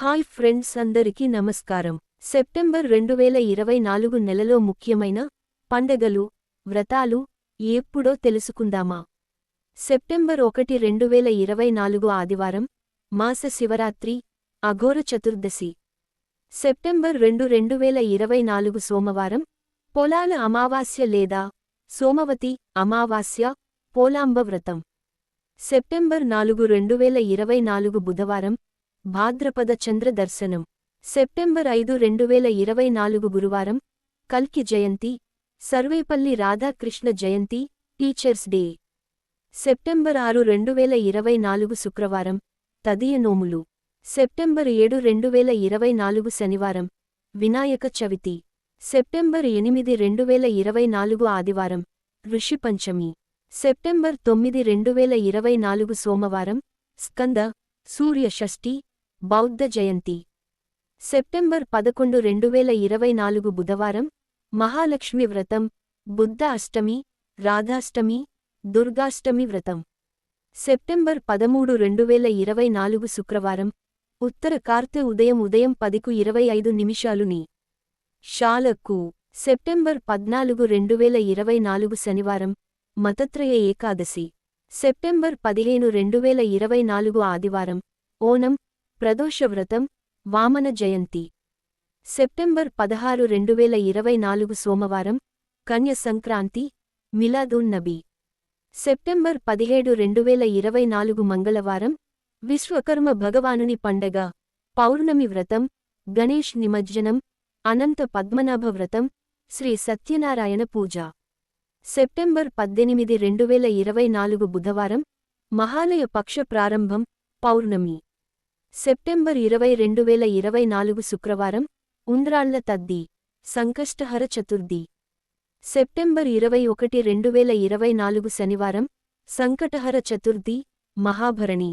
Hi friends అందరికీ నమస్కారం. September రెండు వేల ఇరవై నాలుగు నెలలో ముఖ్యమైన పండగలు వ్రతాలు ఎప్పుడో తెలుసుకుందామా? సెప్టెంబర్ ఒకటి రెండు వేల ఇరవై నాలుగు ఆదివారం మాస శివరాత్రి అఘోర చతుర్దశి. సెప్టెంబర్ రెండు రెండు వేల ఇరవై నాలుగు సోమవారం పొలాల అమావాస్య లేదా సోమవతి అమావాస్య పోలాంబ వ్రతం. సెప్టెంబర్ నాలుగు రెండు వేల ఇరవై నాలుగు బుధవారం భాద్రపద చంద్ర దర్శనం సెప్టెంబర్ ఐదు రెండు వేల ఇరవై నాలుగు గురువారం కల్కి Jayanti Sarvepalli Radhakrishna Jayanti teachers day. September ఆరు రెండు వేల ఇరవై నాలుగు శుక్రవారం తదియ నోములు. సెప్టెంబర్ ఏడు రెండు వేల ఇరవై నాలుగు శనివారం వినాయక చవితి. సెప్టెంబర్ ఎనిమిది రెండు వేల ఇరవై నాలుగు ఆదివారం ఋషి పంచమి. సెప్టెంబర్ తొమ్మిది రెండు వేల ఇరవై నాలుగు సోమవారం స్కంద సూర్య షష్ఠి బౌద్ధ జయంతి. సెప్టెంబర్ పదకొండు రెండు వేల ఇరవై నాలుగు బుధవారం మహాలక్ష్మి వ్రతం బుద్ధ అష్టమి రాధాష్టమి దుర్గాష్టమి వ్రతం. సెప్టెంబర్ పదమూడు రెండు వేల ఇరవై నాలుగు శుక్రవారం ఉత్తర కార్తె ఉదయం ఉదయం పదికు ఇరవై ఐదు నిమిషాలుని షాలకు సెప్టెంబర్ పద్నాలుగు రెండు వేల ఇరవై నాలుగు శనివారం మతత్రయ ఏకాదశి. సెప్టెంబర్ పదిహేను రెండు వేల ఇరవై నాలుగు ఆదివారం ఓనం ప్రదోష వ్రతం వామన జయంతి. సెప్టెంబర్ పదహారు రెండు వేల ఇరవై నాలుగు సోమవారం కన్య సంక్రాంతి మిలాదున్ నబీ. సెప్టెంబర్ పదిహేడు రెండు వేల ఇరవై నాలుగు మంగళవారం విశ్వకర్మ భగవానుని పండగ పౌర్ణమి వ్రతం గణేష్ నిమజ్జనం అనంత పద్మనాభ వ్రతం శ్రీ సత్యనారాయణ పూజ. సెప్టెంబర్ పద్దెనిమిది రెండు వేల ఇరవై నాలుగు బుధవారం మహాలయ పక్ష ప్రారంభం పౌర్ణమి. సెప్టెంబర్ ఇరవై రెండు వేల ఇరవై నాలుగు శుక్రవారం ఉంద్రాళ్ళ తద్ది సంకష్టహర చతుర్థి. సెప్టెంబర్ ఇరవై ఒకటి రెండు వేల ఇరవై నాలుగు శనివారం సంకటహర చతుర్థి మహాభరణి.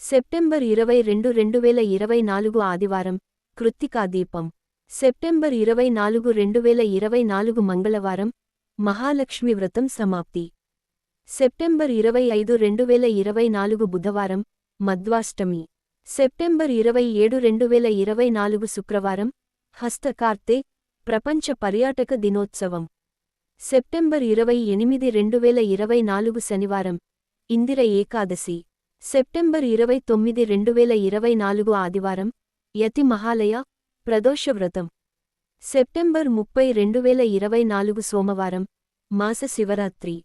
సెప్టెంబర్ ఇరవై రెండు రెండు వేల ఇరవై నాలుగు ఆదివారం కృత్తికా దీపం. సెప్టెంబర్ ఇరవై నాలుగు రెండు వేల ఇరవై నాలుగు మంగళవారం మహాలక్ష్మి వ్రతం సమాప్తి. సెప్టెంబర్ ఇరవై ఐదు రెండు వేల ఇరవై నాలుగు బుధవారం మధ్వాష్టమి. సెప్టెంబర్ ఇరవై ఏడు రెండు వేల ఇరవై నాలుగు శుక్రవారం హస్తకార్తె ప్రపంచ పర్యాటక దినోత్సవం. సెప్టెంబర్ ఇరవై ఎనిమిది రెండు వేల ఇరవై నాలుగు శనివారం ఇందిర ఏకాదశి. సెప్టెంబర్ ఇరవై తొమ్మిది రెండు వేల ఇరవై నాలుగు ఆదివారం యతి మహాలయ ప్రదోష వ్రతం. సెప్టెంబర్ ముప్పై రెండు వేల ఇరవై నాలుగు సోమవారం మాస శివరాత్రి.